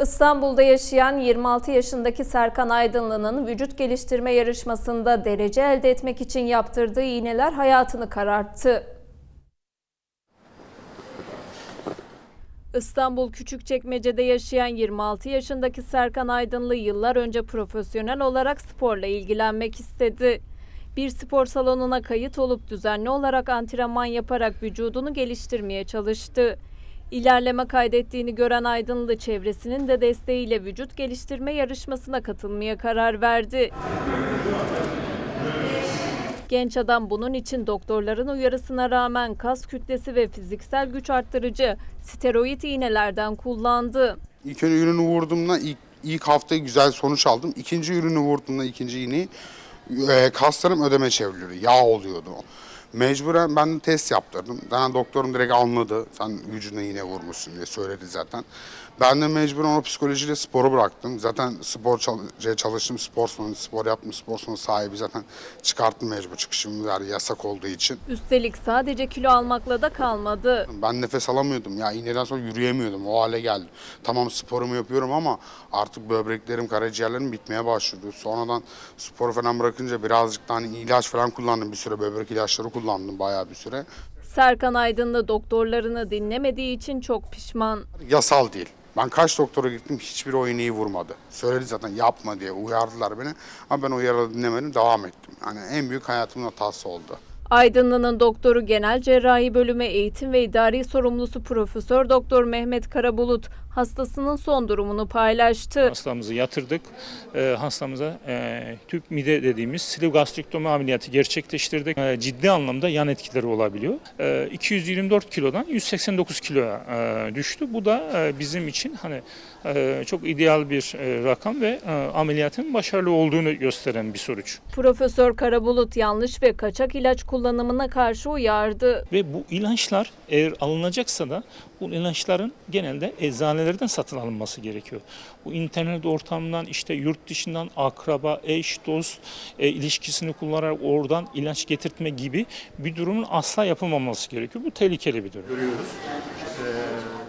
İstanbul'da yaşayan 26 yaşındaki Serkan Aydınlı'nın vücut geliştirme yarışmasında derece elde etmek için yaptırdığı iğneler hayatını kararttı. İstanbul Küçükçekmece'de yaşayan 26 yaşındaki Serkan Aydınlı yıllar önce profesyonel olarak sporla ilgilenmek istedi. Bir spor salonuna kayıt olup düzenli olarak antrenman yaparak vücudunu geliştirmeye çalıştı. İlerleme kaydettiğini gören Aydınlı çevresinin de desteğiyle vücut geliştirme yarışmasına katılmaya karar verdi. Genç adam bunun için doktorların uyarısına rağmen kas kütlesi ve fiziksel güç arttırıcı steroid iğnelerden kullandı. İlk ürünü vurduğumda ilk, ilk hafta güzel sonuç aldım. İkinci ürünü vurduğumda ikinci iğneyi e, kaslarım ödeme çevriliyordu. Yağ oluyordu. Mecburen ben de test yaptırdım. Yani doktorum direkt anladı. Sen vücuduna iğne vurmuşsun diye söyledi zaten. Ben de mecburen o psikolojiyle sporu bıraktım. Zaten spor çal- çalıştım, spor salonu, spor yaptım, spor salonu sahibi zaten çıkarttım mecbur çıkışımı verdi yasak olduğu için. Üstelik sadece kilo almakla da kalmadı. Ben nefes alamıyordum ya iğneden sonra yürüyemiyordum o hale geldim. Tamam sporumu yapıyorum ama artık böbreklerim, karaciğerlerim bitmeye başladı. Sonradan spor falan bırakınca birazcık da hani ilaç falan kullandım bir süre böbrek ilaçları kullandım bayağı bir süre. Serkan Aydınlı doktorlarını dinlemediği için çok pişman. Yasal değil. Ben kaç doktora gittim hiçbir o iğneyi vurmadı. Söyledi zaten yapma diye uyardılar beni ama ben o uyarıları dinlemedim devam ettim. Yani en büyük hayatımın hatası oldu. Aydınlı'nın doktoru Genel Cerrahi Bölümü Eğitim ve İdari Sorumlusu Profesör Doktor Mehmet Karabulut hastasının son durumunu paylaştı. Hastamızı yatırdık. Ee, hastamıza e, tüp mide dediğimiz sleeve gastrektomi ameliyatı gerçekleştirdik. E, ciddi anlamda yan etkileri olabiliyor. E, 224 kilodan 189 kiloya e, düştü. Bu da e, bizim için hani e, çok ideal bir e, rakam ve e, ameliyatın başarılı olduğunu gösteren bir sonuç. Profesör Karabulut yanlış ve kaçak ilaç kullanımına karşı uyardı. Ve bu ilaçlar eğer alınacaksa da bu ilaçların genelde eczanelerden satın alınması gerekiyor. Bu internet ortamından işte yurt dışından akraba, eş, dost e, ilişkisini kullanarak oradan ilaç getirtme gibi bir durumun asla yapılmaması gerekiyor. Bu tehlikeli bir durum. görüyoruz. Ee,